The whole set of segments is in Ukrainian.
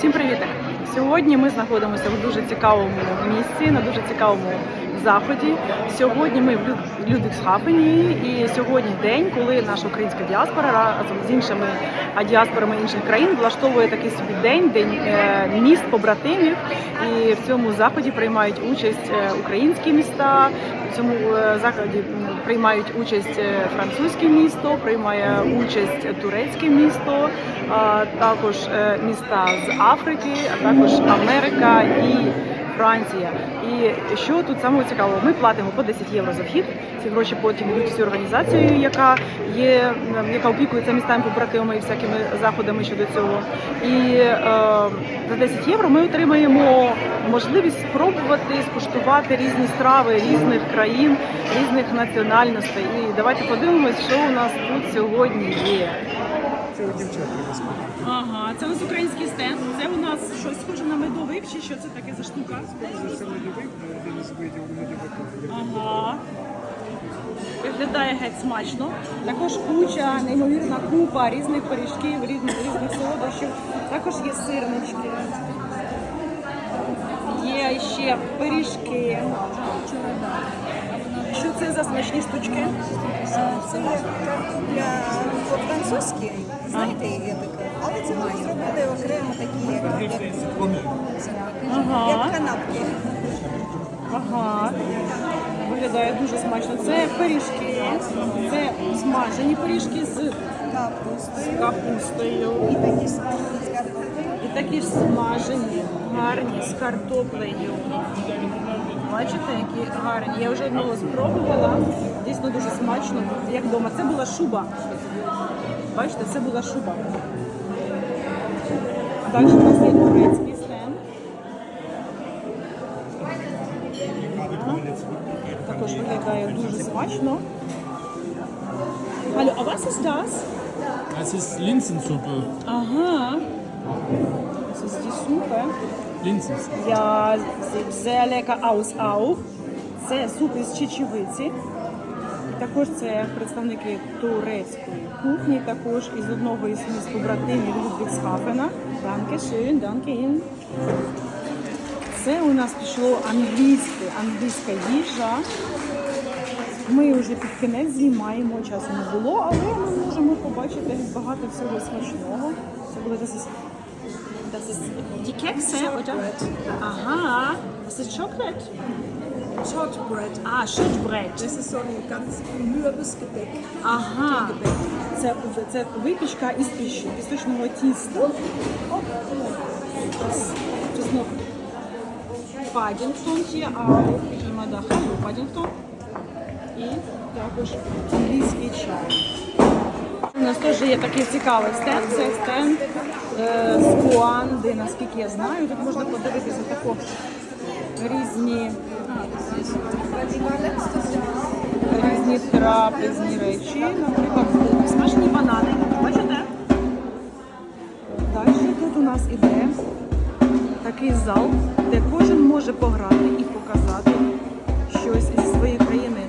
Всім привіт! Сьогодні ми знаходимося в дуже цікавому місці, на дуже цікавому заході. Сьогодні ми в Лю- Людвігсхафені, і сьогодні день, коли наша українська діаспора разом з іншими діаспорами інших країн влаштовує такий собі день, день е, міст побратимів. І в цьому заході приймають участь е, українські міста. В цьому е, заході приймають участь французьке місто, приймає участь турецьке місто, також міста з Африки, а також Америка і Франція. І що тут самого цікавого? Ми платимо по 10 євро за вхід. Ці гроші потім йдуть всю організацію, яка є, яка опікується містами побратимами і всякими заходами щодо цього. І е, за 10 євро ми отримаємо можливість спробувати скуштувати різні страви різних країн, різних національностей. І давайте подивимось, що у нас тут сьогодні є. Це у дівчат. Ага, це у нас український стенд. Це у нас щось схоже на медовик, чи що це таке за штука? За це медовик, один із видів медовика. Ага. Виглядає геть смачно. Також куча, неймовірна купа різних пиріжків, різних, різних солодощів. Також є сирнички. Є ще пиріжки. Що це за смачні штучки? Це картопля по-французьки, знаєте, є така. Але це ми зробили окремо такі, як, як, Ага. як канапки. Ага. Виглядає дуже смачно. Це пиріжки, це смажені пиріжки з Капустою капустою. і такі смажені з картоплею. І такі ж смажені, гарні з картоплею. Бачите, які гарні. Я вже одного спробувала. Дійсно дуже смачно, як вдома. Це була шуба. Бачите, це була шуба. Далі у нас є турецький стенд. Також виглядає дуже смачно. Алло, а вас ist das? Das ist Linsensuppe. Ага. Das ist die Suppe. Linsensuppe. Ja, sieht sehr lecker aus auch. Це суп із чечевиці. Також це представники турецької кухні, також із одного із побратимів Людвігсхафена. Danke schön, danke Ihnen. Це у нас пішло англійське, англійська їжа. Ми вже під кінець знімаємо, часу не було, але ми можемо побачити багато всього смачного. Це буде das ist die Kekse, oder? Aha, das ist Chocolate. Shortbread. Ah, Shortbread. Das ist so ein ganz mürbes Gebäck. Ага. Це, це випічка із піч, пісочного тіста. Paddington hier auch. Immer da Hallo Paddington. І також англійський чай. У нас теж є такий цікавий стенд. Це стенд е, з Куанди, наскільки я знаю. Тут можна подивитися тако різні різні трапезні речі, наприклад, смажені банани. Бачите? Далі тут у нас іде такий зал, де кожен може пограти і показати щось зі своєї країни,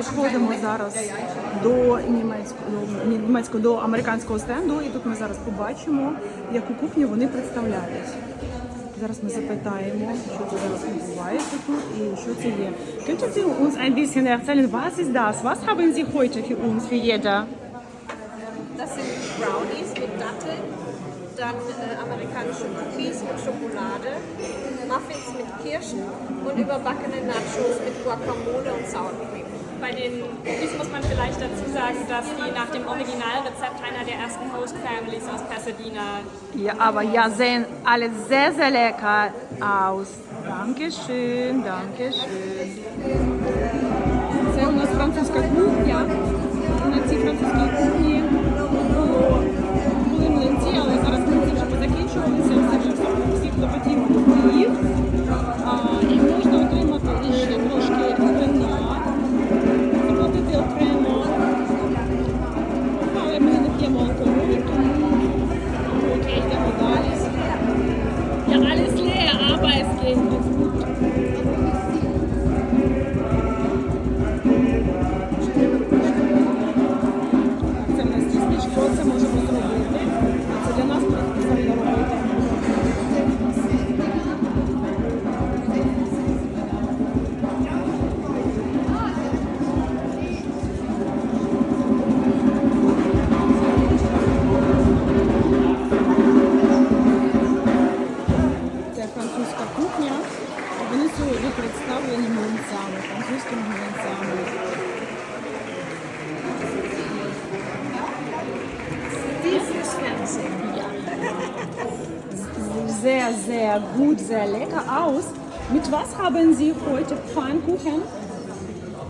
підходимо зараз до німецького, до, німецького до американського стенду, і тут ми зараз побачимо, яку кухню вони представляють. Зараз ми запитаємо, що це зараз відбувається тут і що це є. Könnten Sie uns ein bisschen erzählen, was ist das? Was haben Sie heute für uns, für jeder? Das sind Brownies mit Datteln, dann äh, amerikanische Cookies mit Schokolade, Muffins mit Kirschen und überbackene Nachos mit Guacamole und Sour Cream. Bei den Cookies muss man vielleicht dazu sagen, dass die nach dem Originalrezept einer der ersten Host Families aus Pasadena Ja, aber ja, sehen alle sehr, sehr lecker aus. Dankeschön, Dankeschön. Це у нас французька кухня. На цій французькій кухні було, були млинці, але зараз млинці вже позакінчувалися, sehr gut, sehr lecker aus. Mit was haben Sie heute Pfannkuchen?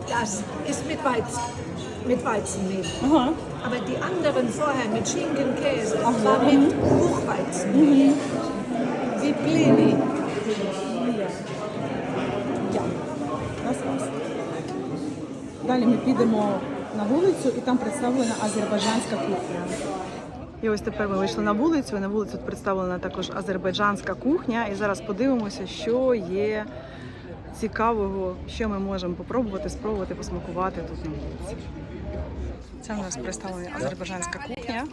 Das ist mit Weizen, mit Weizenmehl. Aha. Aber die anderen vorher mit Schinken, Käse, Ach so, war mit mhm. Buchweizenmehl. Wie Plini. Ja. Раз, раз. Далі ми підемо на вулицю і там представлена азербайджанська кухня. І ось тепер ми вийшли на вулицю. і На вулиці тут представлена також азербайджанська кухня. І зараз подивимося, що є цікавого, що ми можемо попробувати, спробувати, посмакувати тут на вулиці. Це у нас представлена азербайджанська кухня.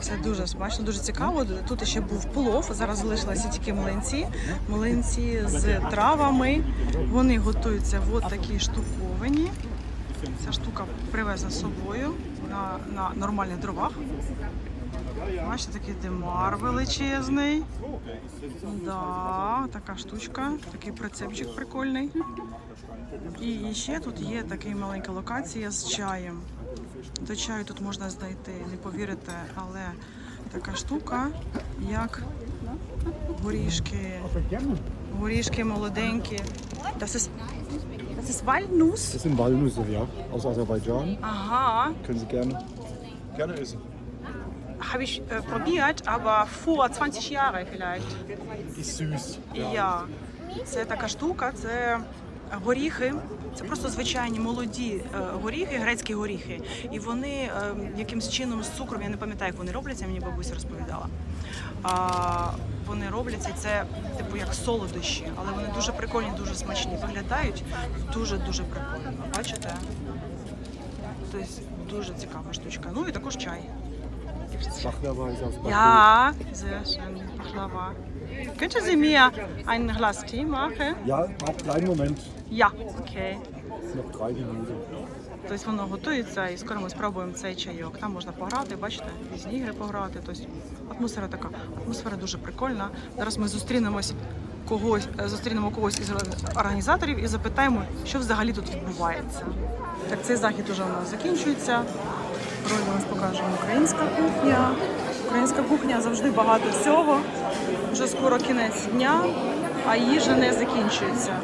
Це дуже смачно, дуже цікаво. Тут ще був плов. Зараз залишилися тільки млинці. Млинці з травами. Вони готуються в такій штуковині. Ця штука привезена з собою на, на нормальних дровах. Бачите, такий димар величезний. Да, така штучка, такий прицепчик прикольний. І ще тут є така маленька локація з чаєм. До чаю тут можна знайти, не повірите, але така штука, як горішки. Горішки молоденькі. Das ist, das ist Walnuss. Das sind Walnüsse, ja, aus Aserbaidschan. Aha, Können Sie gerne, gerne essen. habe ich äh, probiert, aber vor 20 Jahren vielleicht. Ist süß. Ja. Це така штука, це горіхи. Це просто звичайні молоді е, горіхи, грецькі горіхи. І вони е, якимсь чином з цукром, я не пам'ятаю, як вони робляться, мені бабуся розповідала. А, вони робляться, це типу як солодощі, але вони дуже прикольні, дуже смачні. Виглядають дуже-дуже прикольно. Бачите? Тобто дуже цікава штучка. Ну і також чай. Baklava ist aus Baku. Ja, sehr schön. Baklava. Könnte Sie mir ein Glas Tee machen? Ja, ab kleinen Moment. Ja, окей. Noch drei Minuten. Тобто воно готується і скоро ми спробуємо цей чайок. Там можна пограти, бачите, різні ігри пограти. Тобто атмосфера така, атмосфера дуже прикольна. Зараз ми зустрінемось когось, е, зустрінемо когось із організаторів і запитаємо, що взагалі тут відбувається. Так, цей захід уже у нас закінчується. Пройдемо вас покажемо українська кухня. Українська кухня завжди багато всього. Вже скоро кінець дня, а їжа не закінчується.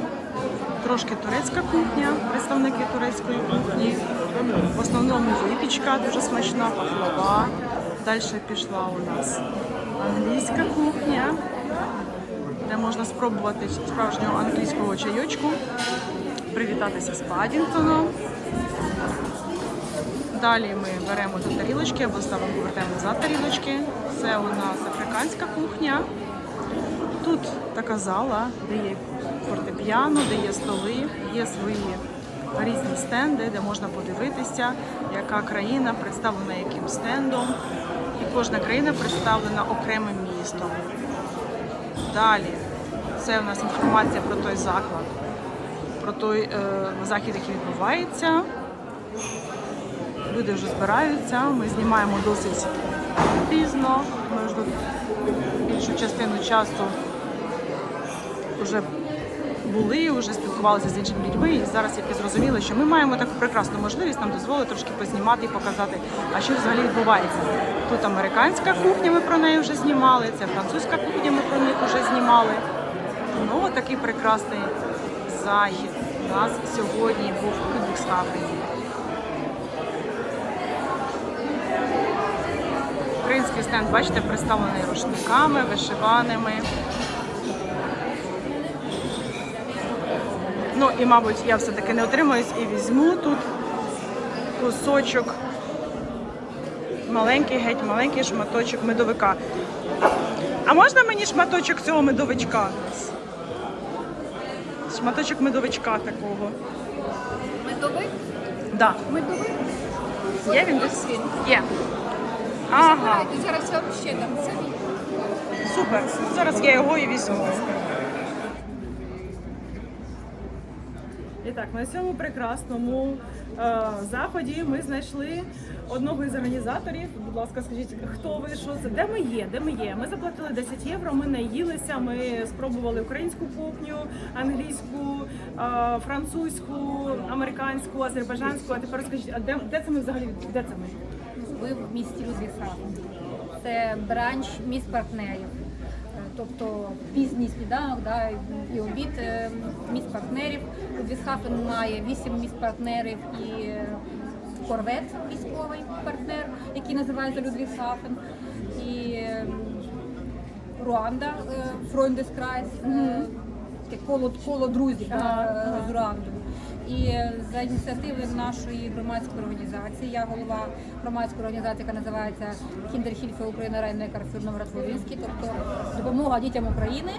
Трошки турецька кухня, представники турецької кухні. В основному випічка дуже смачна, пахлава. Далі пішла у нас англійська кухня, де можна спробувати справжнього англійського чайочку, привітатися з Паддінгтоном. Далі ми беремо тут тарілочки або ставимо повертаємо назад тарілочки. Це у нас африканська кухня. Тут така зала, де є фортепіано, де є столи, є свої різні стенди, де можна подивитися, яка країна представлена яким стендом. І кожна країна представлена окремим містом. Далі це у нас інформація про той заклад, про той е, захід, який відбувається. Люди вже збираються. Ми знімаємо досить пізно. Ми вже більшу частину часу вже були, вже спілкувалися з іншими людьми. І зараз як і зрозуміли, що ми маємо таку прекрасну можливість нам дозволити трошки познімати і показати, а що взагалі відбувається. Тут американська кухня, ми про неї вже знімали, це французька кухня, ми про них вже знімали. Ну, такий прекрасний захід. У нас сьогодні був у Людвігсхафені. Український стенд, бачите, представлений рушниками, вишиваними. Ну і, мабуть, я все-таки не отримаюсь і візьму тут кусочок, маленький, геть, маленький шматочок медовика. А можна мені шматочок цього медовичка? Шматочок медовичка такого. Медовик? Да. Медовик? Є він десь? Є. Ага, зараз я ще дам. Це супер. Зараз я його і візьму. Так, на цьому прекрасному е, заході ми знайшли одного із організаторів. Будь ласка, скажіть, хто ви, що це? Де ми є? Де ми є? Ми заплатили 10 євро, ми наїлися, ми спробували українську кухню, англійську, е, французьку, американську, азербайджанську. А тепер скажіть, а де, де це ми взагалі? Де це ми? Ви в місті Людвігсхафен. Це бранч міст партнерів. Тобто пізній сніданок да, і обід е, міст партнерів. Людвігсхафен має вісім міст партнерів і е, корвет військовий партнер, який називається Людвігсхафен. І е, Руанда, Фройндескрайс, коло, коло друзів да, з Руандою. І за ініціативи нашої громадської організації, я голова громадської організації, яка називається Кіндерхільфе Україна Райнекар Фюрновград Волинський, тобто допомога дітям України.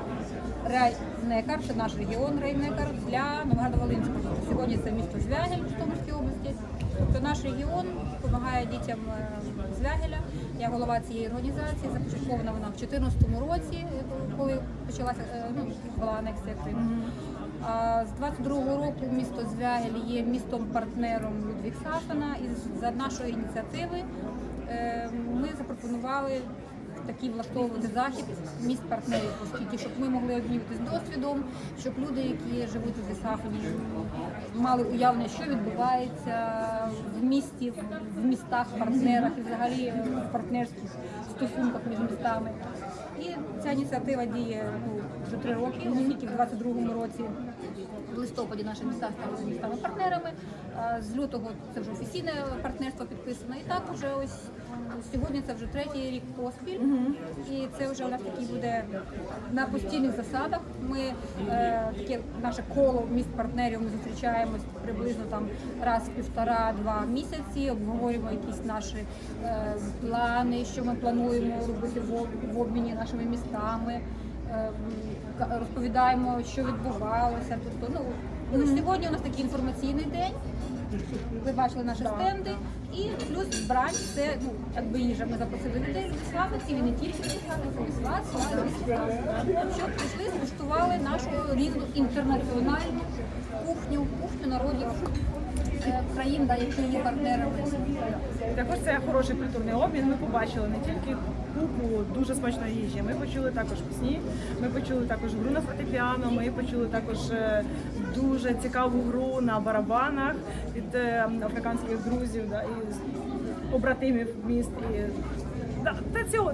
Райнекар це наш регіон Райнекар для Новограда-Волинського. Сьогодні це місто Звягель в Житомирській області. Тобто наш регіон допомагає дітям е, Звягеля. Я голова цієї організації. Започаткована вона в 2014 році, коли почалася е, ну, була анексія Криму. З 22-го року місто Звягель є містом-партнером Людвігсхафена. І за нашої ініціативи е, ми запропонували такий влаштовувати захід міст партнерів, оскільки щоб ми могли обмінюватися досвідом, щоб люди, які живуть у Вісафені, мали уявлення, що відбувається в місті, в містах, партнерах і взагалі в партнерських стосунках між містами. І ця ініціатива діє ну, вже три роки, тільки в 22-му році. В листопаді наші міста стали містами партнерами. З лютого це вже офіційне партнерство підписано. І так вже ось сьогодні це вже третій рік поспіль. І це вже у нас такий буде на постійних засадах. Ми е, таке наше коло міст партнерів ми зустрічаємось приблизно там раз півтора-два місяці, обговорюємо якісь наші е, плани, що ми плануємо робити в, обміні нашими містами. Е, розповідаємо, що відбувалося. Тобто, ну, ну, сьогодні у нас такий інформаційний день. Ви бачили наші стенди. І плюс бранч це ну, якби їжа. Ми запросили людей Людвігсхафенців і не тільки вас, щоб прийшли, скуштували нашу різну інтернаціональну кухню, кухню народів країн, да, які є партнерами. Також це хороший культурний обмін. Ми побачили не тільки купу дуже смачної їжі. Ми почули також пісні. Ми почули також гру на фортепіано. Ми почули також е, дуже цікаву гру на барабанах від е, африканських друзів да, і побратимів міст. І, да, та цього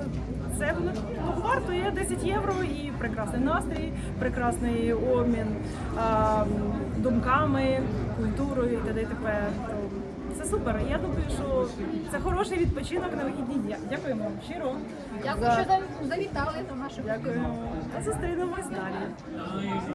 це ну, вартує 10 євро і прекрасний настрій, прекрасний обмін а, думками, культурою і т.д. і т.п. Це супер. Я думаю, що це хороший відпочинок на вихідні дні. Дякуємо вам щиро. Дякую, що завітали до нашого. Дякуємо. Та зустрінемось далі.